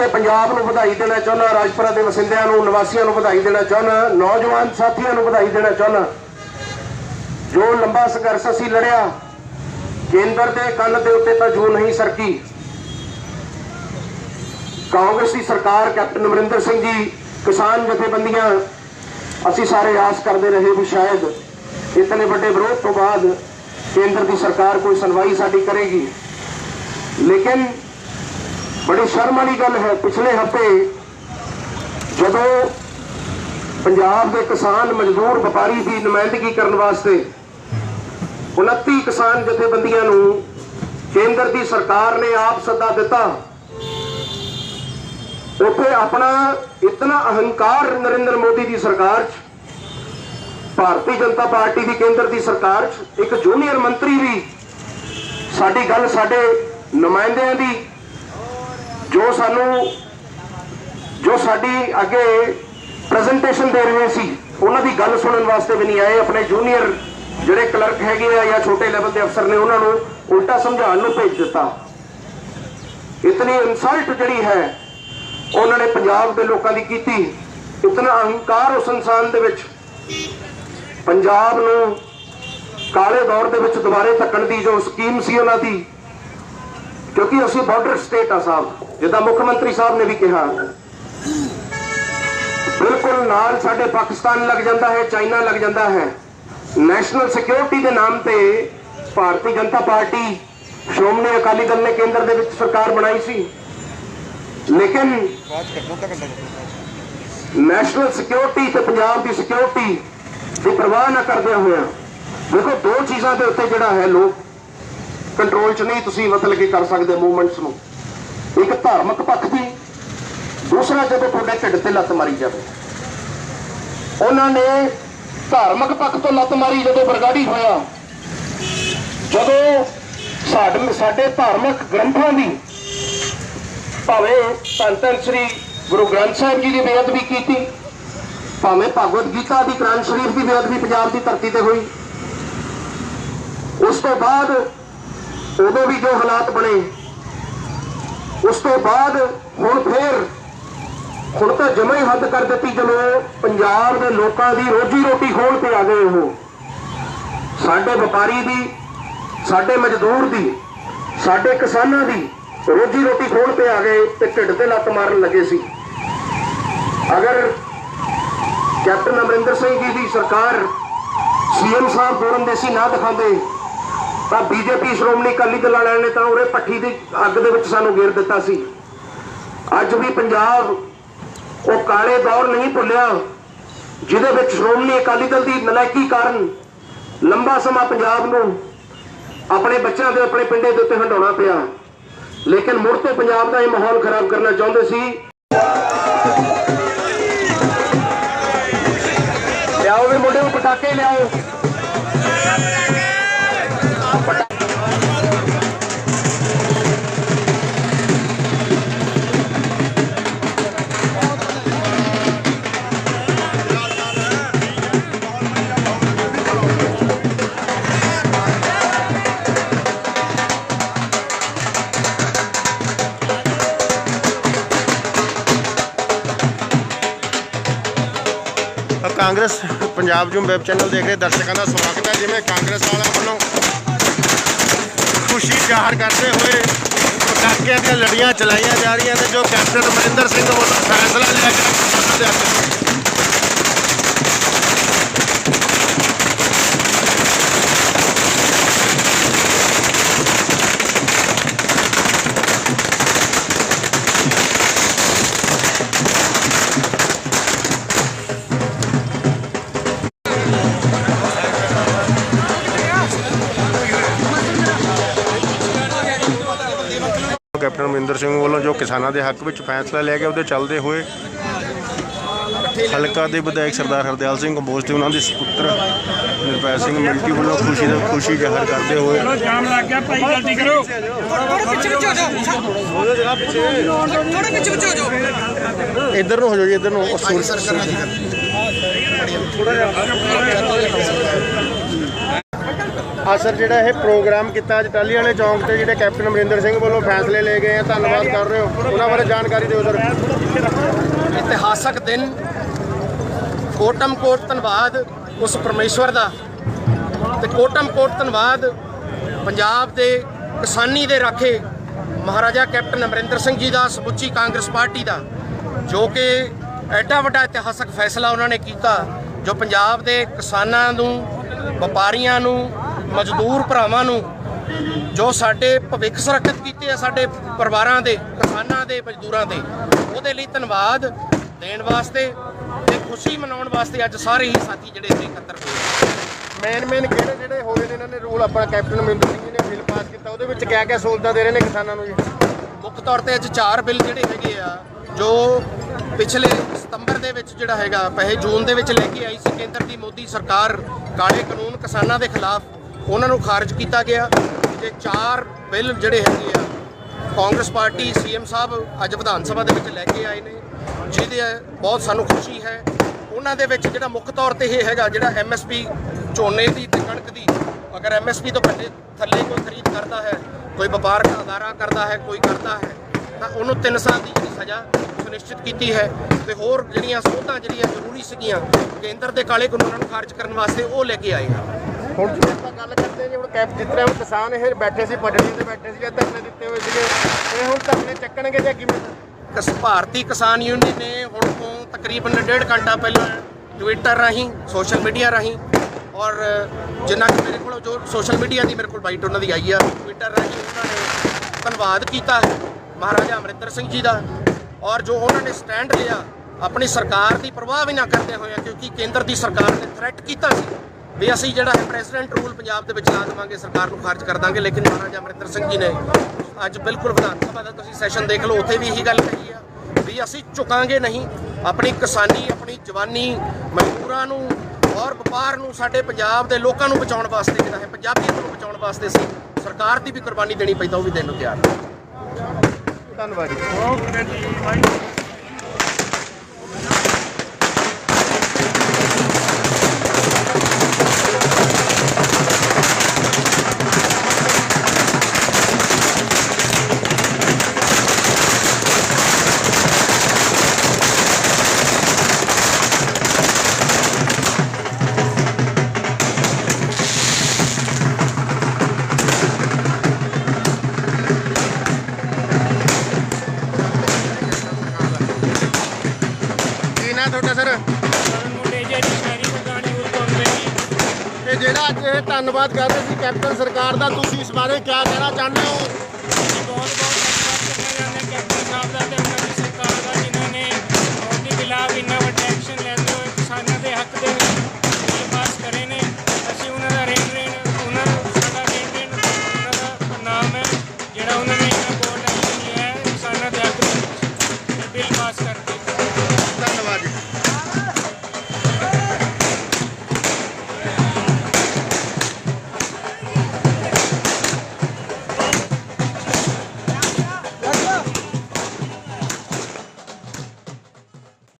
ਸਮੁੱਚੇ ਪੰਜਾਬ ਨੂੰ ਵਧਾਈ ਦੇਣਾ ਚਾਹੁੰਦਾ, ਰਾਜਪੁਰਾ ਦੇ ਵਸਿੰਦਿਆਂ ਨੂੰ, ਨਿਵਾਸੀਆਂ ਨੂੰ ਵਧਾਈ ਦੇਣਾ ਚਾਹੁੰਦਾ, ਨੌਜਵਾਨ ਸਾਥੀਆਂ ਨੂੰ ਵਧਾਈ ਦੇਣਾ ਚਾਹੁੰਦਾ। ਜੋ ਲੰਬਾ ਸੰਘਰਸ਼ ਅਸੀਂ ਲੜਿਆ, ਕੇਂਦਰ ਦੇ ਕੰਨ ਦੇ ਉੱਤੇ ਤਾਂ ਜੂ ਨਹੀਂ ਸਰਕੀ। ਕਾਂਗਰਸ ਦੀ ਸਰਕਾਰ ਕੈਪਟਨ ਅਮਰਿੰਦਰ ਸਿੰਘ ਜੀ, ਕਿਸਾਨ ਜਥੇਬੰਦੀਆਂ, ਅਸੀਂ ਸਾਰੇ ਆਸ ਕਰਦੇ ਰਹੇ ਵੀ ਸ਼ਾਇਦ ਇਤਨੇ ਵੱਡੇ ਵਿਰੋਧ ਤੋਂ ਬਾਅਦ ਕੇਂਦਰ ਦੀ ਸਰਕਾਰ ਕੋਈ ਸੁਣਵਾਈ ਸਾਡੀ ਕਰੇਗੀ। ਲੇਕਿਨ ਬੜੀ ਸ਼ਰਮ ਵਾਲੀ ਗੱਲ ਹੈ। ਪਿਛਲੇ ਹਫ਼ਤੇ ਜਦੋਂ ਪੰਜਾਬ ਦੇ ਕਿਸਾਨ ਮਜ਼ਦੂਰ ਵਪਾਰੀ ਦੀ ਨੁਮਾਇੰਦਗੀ ਕਰਨ ਵਾਸਤੇ 29 ਕਿਸਾਨ ਜਥੇਬੰਦੀਆਂ ਨੂੰ ਕੇਂਦਰ ਦੀ ਸਰਕਾਰ ਨੇ ਆਪ ਸੱਦਾ ਦਿੱਤਾ, ਉੱਥੇ ਆਪਣਾ ਇਤਨਾ ਅਹੰਕਾਰ ਨਰਿੰਦਰ ਮੋਦੀ ਦੀ ਸਰਕਾਰ 'ਚ, ਭਾਰਤੀ ਜਨਤਾ ਪਾਰਟੀ ਦੀ ਕੇਂਦਰ ਦੀ ਸਰਕਾਰ 'ਚ, ਇੱਕ ਜੂਨੀਅਰ ਮੰਤਰੀ ਵੀ ਸਾਡੀ ਗੱਲ ਸਾਡੇ ਨੁਮਾਇੰਦਿਆਂ ਦੀ ਜੋ ਸਾਨੂੰ, ਜੋ ਸਾਡੀ ਅੱਗੇ ਪ੍ਰੈਜੈਂਟੇਸ਼ਨ ਦੇ ਰਹੇ ਸੀ, ਉਹਨਾਂ ਦੀ ਗੱਲ ਸੁਣਨ ਵਾਸਤੇ ਵੀ ਨਹੀਂ ਆਏ। ਆਪਣੇ ਜੂਨੀਅਰ ਜਿਹੜੇ ਕਲਰਕ ਹੈਗੇ ਆ ਜਾਂ ਛੋਟੇ ਲੈਵਲ ਦੇ ਅਫਸਰ ਨੇ, ਉਹਨਾਂ ਨੂੰ ਉਲਟਾ ਸਮਝਾਉਣ ਨੂੰ ਭੇਜ ਦਿੱਤਾ। ਇਤਨੀ ਇਨਸਲਟ ਜਿਹੜੀ ਹੈ, ਉਹਨਾਂ ਨੇ ਪੰਜਾਬ ਦੇ ਲੋਕਾਂ ਦੀ ਕੀਤੀ। ਇਤਨਾ ਅਹੰਕਾਰ ਉਸ ਇਨਸਾਨ ਦੇ ਵਿੱਚ, ਪੰਜਾਬ ਨੂੰ ਕਾਲੇ ਦੌਰ ਦੇ ਵਿੱਚ ਦੁਬਾਰੇ ਧੱਕਣ ਦੀ ਜੋ ਸਕੀਮ ਸੀ ਉਹਨਾਂ ਦੀ, ਕਿਉਂਕਿ ਅਸੀਂ ਬਾਰਡਰ ਸਟੇਟ ਆ ਸਾਹਿਬ। ਜਿੱਦਾਂ ਮੁੱਖ ਮੰਤਰੀ ਸਾਹਿਬ ਨੇ ਵੀ ਕਿਹਾ, ਬਿਲਕੁਲ ਨਾਲ ਸਾਡੇ ਪਾਕਿਸਤਾਨ ਲੱਗ ਜਾਂਦਾ ਹੈ, ਚਾਈਨਾ ਲੱਗ ਜਾਂਦਾ ਹੈ। ਨੈਸ਼ਨਲ ਸਿਕਿਉਰਿਟੀ ਦੇ ਨਾਮ ਤੇ ਭਾਰਤੀ ਜਨਤਾ ਪਾਰਟੀ ਸ਼੍ਰੋਮਣੀ ਅਕਾਲੀ ਦਲ ਨੇ ਕੇਂਦਰ ਦੇ ਵਿੱਚ ਸਰਕਾਰ ਬਣਾਈ ਸੀ। ਲੇਕਿਨ ਨੈਸ਼ਨਲ ਸਿਕਿਉਰਿਟੀ ਤੇ ਪੰਜਾਬ ਦੀ ਸਿਕਿਉਰਿਟੀ ਦੀ ਪਰਵਾਹ ਨਾ ਕਰਦਿਆਂ ਹੋਇਆਂ, ਦੇਖੋ, ਦੋ ਚੀਜ਼ਾਂ ਦੇ ਉੱਤੇ ਜਿਹੜਾ ਹੈ ਲੋਕ ਕੰਟਰੋਲ 'ਚ ਨਹੀਂ ਤੁਸੀਂ ਮਤਲਬ ਕਿ ਕਰ ਸਕਦੇ ਮੂਵਮੈਂਟਸ ਨੂੰ। ਇੱਕ ਧਾਰਮਿਕ ਪੱਖ ਦੀ ਦੂਸਰਾ ਜਦੋਂ ਤੁਹਾਡੇ ਢਿੱਡ ਤੇ ਲੱਤ ਮਾਰੀ ਜਾਵੇ। ਉਹਨਾਂ ਨੇ ਧਾਰਮਿਕ ਪੱਖ ਤੋਂ ਲੱਤ ਮਾਰੀ ਜਦੋਂ ਬਰਗਾੜੀ ਹੋਇਆ। ਜਦੋਂ ਸਾਡੇ ਸਾਡੇ ਧਾਰਮਿਕ ਗ੍ਰੰਥਾਂ ਦੀ, ਭਾਵੇਂ ਧੰਨ ਧੰਨ ਸ੍ਰੀ ਗੁਰੂ ਗ੍ਰੰਥ ਸਾਹਿਬ ਜੀ ਦੀ ਬੇਅਦਬੀ ਕੀਤੀ, ਭਾਵੇਂ ਭਗਵਦ ਗੀਤਾ ਦੀ ਕੁਰਾਨ ਸ਼ਰੀਫ ਦੀ ਬੇਅਦਬੀ ਪੰਜਾਬ ਦੀ ਧਰਤੀ ਤੇ ਹੋਈ, ਉਸ ਤੋਂ ਬਾਅਦ ਉਦੋਂ ਵੀ ਜੋ ਹਾਲਾਤ ਬਣੇ ਉਸ ਤੋਂ ਬਾਅਦ ਹੁਣ ਫੇਰ, ਹੁਣ ਤਾਂ ਜਮਾ ਹੀ ਹੱਦ ਕਰ ਦਿੱਤੀ ਜਦੋਂ ਪੰਜਾਬ ਦੇ ਲੋਕਾਂ ਦੀ ਰੋਜੀ ਰੋਟੀ ਖੋਲ ਤੇ ਆ ਗਏ ਉਹ। ਸਾਡੇ ਵਪਾਰੀ ਦੀ, ਸਾਡੇ ਮਜ਼ਦੂਰ ਦੀ, ਸਾਡੇ ਕਿਸਾਨਾਂ ਦੀ ਰੋਜੀ ਰੋਟੀ ਖੋਲ ਤੇ ਆ ਗਏ ਤੇ ਢਿੱਡ ਤੇ ਲੱਤ ਮਾਰਨ ਲੱਗੇ ਸੀ। ਅਗਰ ਕੈਪਟਨ ਅਮਰਿੰਦਰ ਸਿੰਘ ਜੀ ਦੀ ਸਰਕਾਰ ਸੀਐਮ ਸਾਹਿਬ ਬੋਲਣ ਦੇ ਸੀ, ਨਾ ਦਿਖਾਉਂਦੇ ਤਾਂ ਬੀਜੇਪੀ ਸ਼੍ਰੋਮਣੀ ਅਕਾਲੀ ਦਲ ਵਾਲਿਆਂ ਨੇ ਤਾਂ ਉਰੇ ਪੱਠੀ ਦੀ ਅੱਗ ਦੇ ਵਿੱਚ ਸਾਨੂੰ ਘੇਰ ਦਿੱਤਾ ਸੀ। ਅੱਜ ਵੀ ਪੰਜਾਬ ਉਹ ਕਾਲੇ ਦੌਰ ਨਹੀਂ ਭੁੱਲਿਆ, ਜਿਹਦੇ ਵਿੱਚ ਸ਼੍ਰੋਮਣੀ ਅਕਾਲੀ ਦਲ ਦੀ ਨਲਾਇਕੀ ਕਾਰਨ ਲੰਬਾ ਸਮਾਂ ਪੰਜਾਬ ਨੂੰ ਆਪਣੇ ਬੱਚਿਆਂ ਦੇ ਆਪਣੇ ਪਿੰਡੇ ਦੇ ਉੱਤੇ ਹੰਡਾਉਣਾ ਪਿਆ। ਲੇਕਿਨ ਮੁੜ ਤੋਂ ਪੰਜਾਬ ਦਾ ਇਹ ਮਾਹੌਲ ਖਰਾਬ ਕਰਨਾ ਚਾਹੁੰਦੇ ਸੀ। ਲਿਆਓ ਵੀ ਮੁੰਡੇ ਨੂੰ ਪਟਾਕੇ ਲਿਆਓ। Congress Punjab Zoom web channel ਦੇਖ ਰਹੇ ਦਰਸ਼ਕਾਂ ਦਾ ਸਵਾਗਤ ਹੈ। ਜਿਵੇਂ ਕਾਂਗਰਸ ਵਾਲਿਆਂ ਵੱਲੋਂ ਖੁਸ਼ੀ ਜ਼ਾਹਰ ਕਰਦੇ ਹੋਏ ਪਟਾਕਿਆਂ ਦੀਆਂ ਲੜੀਆਂ ਚਲਾਈਆਂ ਜਾ ਰਹੀਆਂ ਨੇ, ਜੋ ਕੈਪਟਨ ਅਮਰਿੰਦਰ ਸਿੰਘ ਵੱਲੋਂ ਫੈਸਲਾ ਲਿਆ ਗਿਆ ਕੈਪਟਨ ਅਮਰਿੰਦਰ ਸਿੰਘ ਵੱਲੋਂ ਜੋ ਕਿਸਾਨਾਂ ਦੇ ਹੱਕ ਵਿੱਚ ਫੈਸਲਾ ਲਿਆ ਗਿਆ ਉਹਦੇ ਚੱਲਦੇ ਹੋਏ ਹਲਕਾ ਦੇ ਵਿਧਾਇਕ ਸਰਦਾਰ ਹਰਦਿਆਲ ਸਿੰਘ ਕੰਬੋਜ ਤੇ ਉਹਨਾਂ ਦੇ ਸੁਪੁੱਤਰ ਨਿਰਪੈ ਸਿੰਘ ਮਿਲਕੀ ਵੱਲੋਂ ਖੁਸ਼ੀ ਦਾ ਖੁਸ਼ੀ ਜ਼ਾਹਰ ਕਰਦੇ ਹੋਏ ਜਾਮ ਲੱਗ ਗਿਆ ਭਾਈ ਜਲਦੀ ਕਰੋ। ਥੋੜਾ ਪਿੱਛੇ ਪਿੱਛੇ ਹੋ ਜਾਓ। ਥੋੜਾ ਪਿੱਛੇ ਪਿੱਛੇ ਹੋ ਜਾਓ। ਇੱਧਰ ਨੂੰ ਹੋ ਜਾਓ ਜੀ ਇੱਧਰ ਨੂੰ। ਉਹ ਸੂਰ ਅਸਰ ਜਿਹੜਾ ਇਹ ਪ੍ਰੋਗਰਾਮ ਕੀਤਾ ਅੱਜ ਵਾਲੇ ਚੌਂਕ ਤੇ ਜਿਹੜੇ ਕੈਪਟਨ ਅਮਰਿੰਦਰ ਸਿੰਘ ਵੱਲੋਂ ਫੈਸਲੇ ਲਏ ਗਏ ਆ, ਧੰਨਵਾਦ ਕਰ ਰਹੇ ਹੋ। ਉਹਨਾਂ ਬਾਰੇ ਜਾਣਕਾਰੀ ਦਿਓ ਸਰ ਇਤਿਹਾਸਕ ਦਿਨ ਕੋਟਮ ਕੋਟ ਧੰਨਵਾਦ ਉਸ ਪਰਮੇਸ਼ਵਰ ਦਾ। ਤੇ ਕੋਟਮ ਕੋਟ ਧੰਨਵਾਦ ਪੰਜਾਬ ਦੇ ਕਿਸਾਨੀ ਦੇ ਰਾਖੇ ਮਹਾਰਾਜਾ ਕੈਪਟਨ ਅਮਰਿੰਦਰ ਸਿੰਘ ਜੀ ਦਾ, ਸਮੁੱਚੀ ਕਾਂਗਰਸ ਪਾਰਟੀ ਦਾ, ਜੋ ਕਿ ਐਡਾ ਵੱਡਾ ਇਤਿਹਾਸਕ ਫੈਸਲਾ ਉਹਨਾਂ ਨੇ ਕੀਤਾ, ਜੋ ਪੰਜਾਬ ਦੇ ਕਿਸਾਨਾਂ ਨੂੰ, ਵਪਾਰੀਆਂ ਨੂੰ ਮਜ਼ਦੂਰ ਭਰਾਵਾਂ ਨੂੰ ਜੋ ਸਾਡੇ ਭਵਿੱਖ ਸੁਰੱਖਿਅਤ ਕੀਤੇ ਆ ਸਾਡੇ ਪਰਿਵਾਰਾਂ ਦੇ ਕਿਸਾਨਾਂ ਦੇ ਮਜ਼ਦੂਰਾਂ ਦੇ ਉਹਦੇ ਲਈ ਧੰਨਵਾਦ ਦੇਣ ਵਾਸਤੇ ਤੇ ਖੁਸ਼ੀ ਮਨਾਉਣ ਵਾਸਤੇ ਅੱਜ ਸਾਰੇ ਹੀ ਸਾਥੀ ਜਿਹੜੇ ਇੱਥੇ ਇਕੱਤਰ ਹੋਏ। ਮੇਨ ਮੇਨ ਕਿਹੜੇ ਜਿਹੜੇ ਹੋਏ ਨੇ ਇਹਨਾਂ ਨੇ ਰੂਲ ਆਪਣਾ ਕੈਪਟਨ ਅਮਰਿੰਦਰ ਸਿੰਘ ਜੀ ਨੇ ਬਿੱਲ ਪਾਸ ਕੀਤਾ ਉਹਦੇ ਵਿੱਚ ਕਿਆ ਕਿਆ ਸਹੂਲਤਾਂ ਦੇ ਰਹੇ ਨੇ ਕਿਸਾਨਾਂ ਨੂੰ ਜੀ? ਮੁੱਖ ਤੌਰ ਤੇ ਅੱਜ ਚਾਰ ਬਿੱਲ ਜਿਹੜੇ ਹੈਗੇ ਆ ਜੋ ਪਿਛਲੇ ਸਤੰਬਰ ਦੇ ਵਿੱਚ ਜਿਹੜਾ ਹੈਗਾ ਪਹਿਲੇ ਜੂਨ ਦੇ ਵਿੱਚ ਲੈ ਕੇ ਆਈ ਸੀ ਕੇਂਦਰ ਦੀ ਮੋਦੀ ਸਰਕਾਰ ਕਾਲੇ ਕਾਨੂੰਨ ਕਿਸਾਨਾਂ ਦੇ ਖਿਲਾਫ। ਉਹਨਾਂ ਨੂੰ ਖਾਰਜ ਕੀਤਾ ਗਿਆ ਤੇ ਚਾਰ ਬਿੱਲ ਜਿਹੜੇ ਹੈਗੇ ਆ, ਕਾਂਗਰਸ ਪਾਰਟੀ, ਸੀਐਮ ਸਾਹਿਬ ਅੱਜ ਵਿਧਾਨ ਸਭਾ ਦੇ ਵਿੱਚ ਲੈ ਕੇ ਆਏ ਨੇ, ਜਿਹਦੇ ਬਹੁਤ ਸਾਨੂੰ ਖੁਸ਼ੀ ਹੈ। ਉਹਨਾਂ ਦੇ ਵਿੱਚ ਜਿਹੜਾ ਮੁੱਖ ਤੌਰ ਤੇ ਇਹ ਹੈਗਾ, ਜਿਹੜਾ ਐਮਐਸਪੀ ਝੋਨੇ ਦੀ ਤੇ ਕਣਕ ਦੀ, ਅਗਰ ਐਮਐਸਪੀ ਤੋਂ ਥੱਲੇ ਥੱਲੇ ਕੋਈ ਖਰੀਦ ਕਰਦਾ ਹੈ, ਕੋਈ ਵਪਾਰਕ ਅਦਾਰਾ ਕਰਦਾ ਹੈ, ਕੋਈ ਕਰਦਾ ਹੈ, ਤਾਂ ਉਹਨੂੰ 3 ਸਾਲ ਦੀ ਜਿਹੜੀ ਸਜ਼ਾ ਸੁਨਿਸ਼ਚਿਤ ਕੀਤੀ ਹੈ ਤੇ ਹੋਰ ਜਿਹੜੀਆਂ ਸੋਧਾਂ ਜਿਹੜੀਆਂ ਜ਼ਰੂਰੀ ਸੀਗੀਆਂ, ਕੇਂਦਰ ਦੇ ਕਾਲੇ ਕਾਨੂੰਨਾਂ ਨੂੰ ਖਾਰਜ ਕਰਨ ਵਾਸਤੇ ਉਹ ਲੈ ਕੇ ਆਏ ਆ ਹੁਣ ਜੇ ਆਪਾਂ ਗੱਲ ਕਰਦੇ ਹਾਂ ਜੀ, ਹੁਣ ਕੈਪ ਜਿਸ ਤਰ੍ਹਾਂ ਹੁਣ ਕਿਸਾਨ ਇਹ ਬੈਠੇ ਸੀ ਪਟੜੀ ਤੇ ਬੈਠੇ ਸੀ ਧਰਨੇ ਦਿੱਤੇ ਹੋਏ ਸੀਗੇ। ਇਹ ਹੁਣ ਧਰਨੇ ਚੱਕਣਗੇ ਜਾਂ ਕਿਵੇਂ? ਕਿਸ ਭਾਰਤੀ ਕਿਸਾਨ ਯੂਨੀਅਨ ਨੇ ਹੁਣ ਤੋਂ ਤਕਰੀਬਨ ਡੇਢ ਘੰਟਾ ਪਹਿਲਾਂ ਟਵਿੱਟਰ ਰਾਹੀਂ ਸੋਸ਼ਲ ਮੀਡੀਆ ਰਾਹੀਂ ਔਰ ਜਿੰਨਾ ਕਿ ਮੇਰੇ ਕੋਲ ਜੋ ਸੋਸ਼ਲ ਮੀਡੀਆ ਦੀ ਮੇਰੇ ਕੋਲ ਬਾਈਟ ਉਹਨਾਂ ਦੀ ਆਈ ਆ ਟਵਿੱਟਰ ਰਾਹੀਂ ਉਹਨਾਂ ਨੇ ਧੰਨਵਾਦ ਕੀਤਾ ਮਹਾਰਾਜਾ ਅਮਰਿੰਦਰ ਸਿੰਘ ਜੀ ਦਾ ਔਰ ਜੋ ਉਹਨਾਂ ਨੇ ਸਟੈਂਡ ਲਿਆ, ਆਪਣੀ ਸਰਕਾਰ ਦੀ ਪਰਵਾਹ ਵੀ ਨਾ ਕਰਦੇ ਹੋਏ ਕਿਉਂਕਿ ਕੇਂਦਰ ਦੀ ਸਰਕਾਰ ਨੇ ਥ੍ਰੈਟ ਕੀਤਾ ਸੀ। ਵੀ ਅਸੀਂ ਜਿਹੜਾ ਹੈ ਪ੍ਰੈਜ਼ੀਡੈਂਟ ਰੂਲ ਪੰਜਾਬ ਦੇ ਵਿੱਚ ਲਾ ਦੇਵਾਂਗੇ ਸਰਕਾਰ ਨੂੰ ਖਾਰਜ ਕਰ ਦਾਂਗੇ ਲੇਕਿਨ ਮਹਾਰਾਜਾ ਅਮਰਿੰਦਰ ਸਿੰਘ ਜੀ ਨੇ ਅੱਜ ਬਿਲਕੁਲ ਵਿਧਾਨ ਸਭਾ ਦਾ ਤੁਸੀਂ ਸੈਸ਼ਨ ਦੇਖ ਲਓ ਉੱਥੇ ਵੀ ਇਹੀ ਗੱਲ ਕਹੀ ਆ ਵੀ ਅਸੀਂ ਝੁਕਾਂਗੇ ਨਹੀਂ। ਆਪਣੀ ਕਿਸਾਨੀ ਆਪਣੀ ਜਵਾਨੀ ਮਜ਼ਦੂਰਾਂ ਨੂੰ ਔਰ ਵਪਾਰ ਨੂੰ ਸਾਡੇ ਪੰਜਾਬ ਦੇ ਲੋਕਾਂ ਨੂੰ ਬਚਾਉਣ ਵਾਸਤੇ ਜਿਹੜਾ ਹੈ ਪੰਜਾਬੀਅਤ ਨੂੰ ਬਚਾਉਣ ਵਾਸਤੇ ਅਸੀਂ ਸਰਕਾਰ ਦੀ ਵੀ ਕੁਰਬਾਨੀ ਦੇਣੀ ਪਈ ਤਾਂ ਉਹ ਵੀ ਦੇਣ ਨੂੰ ਤਿਆਰ ਹਾਂ। ਧੰਨਵਾਦ ਜੀ। ਤੁਹਾਡਾ ਸਰ। ਮੁੰਡੇ ਜਿਹੜੀ ਸ਼ਹਿਰੀ ਮਕਾਨੀ ਉਹ ਕੋਲ ਜਿਹੜਾ ਅੱਜ ਇਹ ਧੰਨਵਾਦ ਕਰ ਰਹੇ ਸੀ ਕੈਪਟਨ ਸਰਕਾਰ ਦਾ, ਤੁਸੀਂ ਇਸ ਬਾਰੇ ਕੀ ਕਹਿਣਾ ਚਾਹੁੰਦੇ ਹੋ? ਬਹੁਤ ਬਹੁਤ ਧੰਨਵਾਦ ਕਰਨਾ ਚਾਹੁੰਦੇ ਕੈਪਟਨ ਸਾਹਿਬ ਦਾ ਤੇ